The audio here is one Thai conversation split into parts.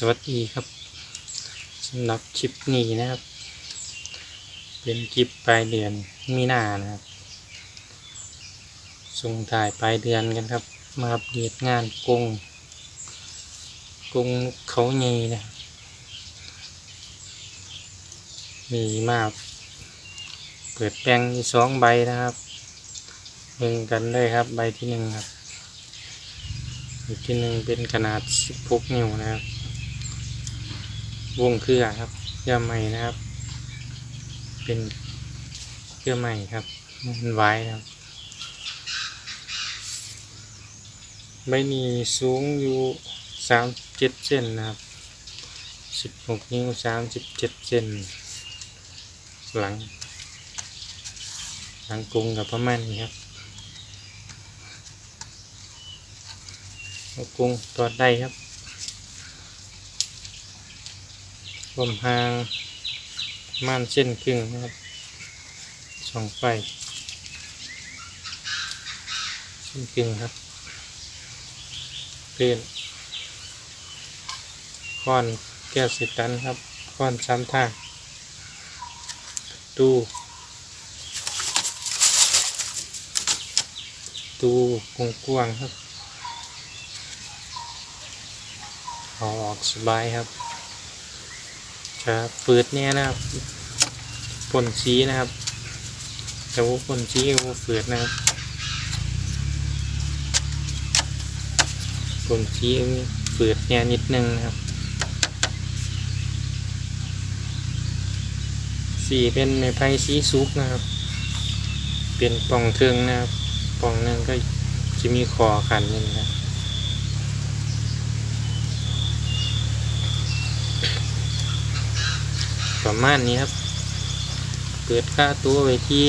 สวัสดีครับสำหรับคลิปนี้นะครับ เป็นคลิปปลายเดือนมีนานะครับ ส่งถ่ายปลายเดือนกันครับ มาอัปเดตงานกงกงเขาใหญ่นะครับมีมาเปิดแปลงสองใบนะครับเบิ่งกันเลยครับใบที่หนึ่งครับอีกที่หนึ่งเป็นขนาด 16 นิ้วนะครับ วงเครือครับเครือใหม่นะครับ เป็นเครือใหม่ครับมันไว้นะครับใบนี้สูงอยู่37เจ็ดเซนนะครับ16นิ้ว37เจ็ดเซนหลัง หลังกรุงกับประมาณนี้ครับกรุงตอดได้ครับ ผมหางม่านเส้นครึ่งนะครับสองไฟเส้นครึ่งครับเลื่อนค้อนแก้วสิบตันครับค้อนซ้ำท่างตู้ตู้กว้างครับ ออกสบายครับ จะเปิดเนี่ยนะครับปนสีนะครับแต่ว่าปนสีกับว่าเปิดนะครับปนสีเปิดเนี่ยนิดนึงนะครับสีเป็นไม้ไผ่สีซุกนะครับ เป็นป่องเทิงนะครับป่องนึงก็จะมีคอขันนี่นะครับ ประมาณนี้ครับเปิดค่าตัวไว้ที่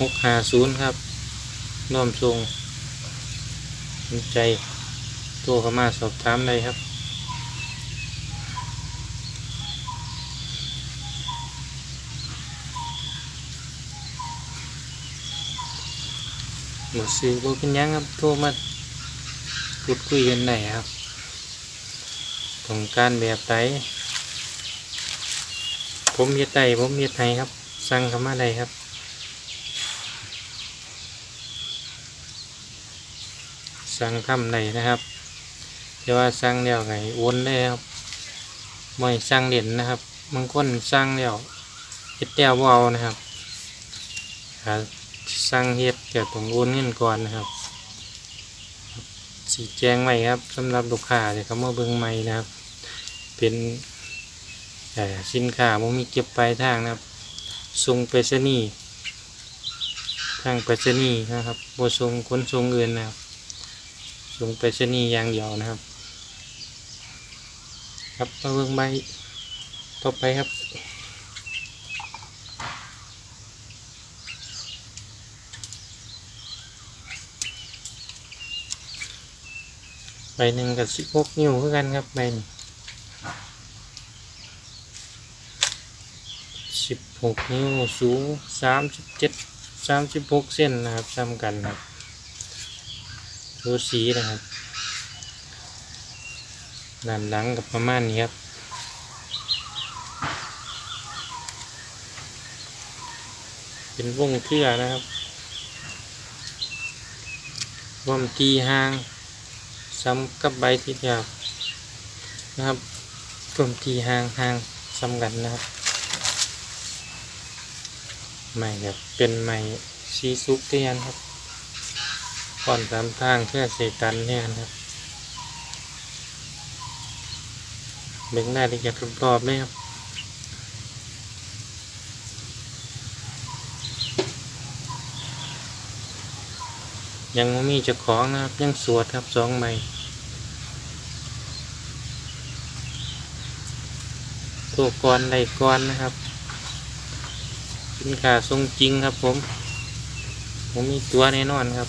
หกหาศูนย์ครับน้อมทรงสนใจตัวเข้ามาสอบถามได้ครับหมดสื่อบ่เป็นยังครับโทรมาพูดคุยกันได้ครับ ต้องการแบบไหน ผมเฮ็ดได้ผมเฮ็ดให้ครับ สั่งเข้ามาได้ครับสั่งทำได้นะครับแต่ว่าสั่งแล้วไงโอนได้ครับไม่สั่งเด่นนะครับบางคนสั่งแล้วเฮ็ดแล้วบ่เอานะครับสั่งเฮ็ดก็ต้องโอนเงินก่อนนะครับ สีแจ้งไว้ครับสำหรับลูกค้าที่เขามาเบิ่งใหม่นะครับ เป็น สินค้ามันมีเก็บปลายทางนะครับส่งไปรษณีย์ทางไปรษณีย์นะครับบส่งขนส่งอื่นนะครับส่งไปรษณีย์อย่างเดียวนะครับ ครับมาเบิ่งใบต่อไปครับใบหนึ่งกับสิบหกนิ้วคือกันครับใบนี้ สิบหกนิ้วสูงสามสิบเจ็ดสามสิบหกเส้นนะครับซ้ำกันครับดูสีนะครับด้านหลังกับประมาณนี้ครับเป็นวงเครือนะครับวมตีหางซ้ำกับใบที่ยาวนะครับรวมตีหางหางซ้ำกันนะครับ ใหม่ครับเป็นใหม่ซีซุกเทียนครับก่อนสามทางเพื่อเสตันเนี่ยนครับเบ่งได้ละเอียดรอบๆเลยครับยังมีเจ้าของนะครับ ยังสวดครับสองใบตัวก่อนใดก่อนนะครับ สินค้าทรงจริงครับผม ผมมีตัวแน่นอนครับ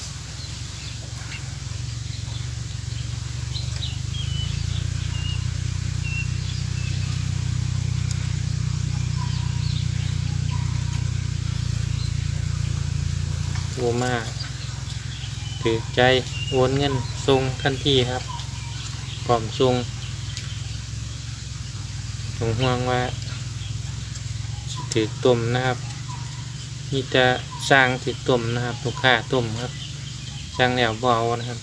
โอมาถือใจโอนเงินทรงทันทีครับร้อมส่งต้องห่วงว่าถือต้มนะครับ มีแต่สร้างถือต้มนะครับลูกค้าต้มครับสร้างแล้วเบานะครับ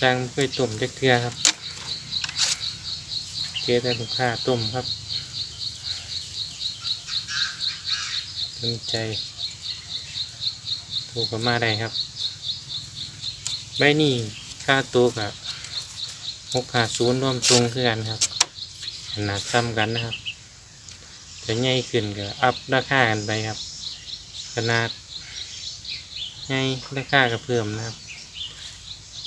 สร้างเคยต้มจักเทือครับเจอแต่ลูกค้าต้มครับสนใจโทรเข้ามาได้ครับใบนี้ค่าตัวกับหกขาศูนย์รวมทรงคือกันครับขนาดซ้ำกันนะครับ จะใหญ่ขึ้นก็อัพราคากันไปครับ ขนาดใหญ่ราคาก็เพิ่มนะครับ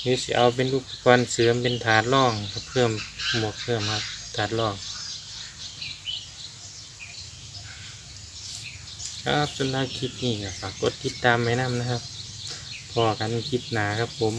หรือสิเอาเป็นลูกกรณ์เสริมเป็นถาดร่องเพิ่มหมวกเพิ่มครับถาดร่องครับสำหรับคลิปนี้ก็ฝากกดติดตามไว้นำนะครับพอกันคลิปหนาครับผม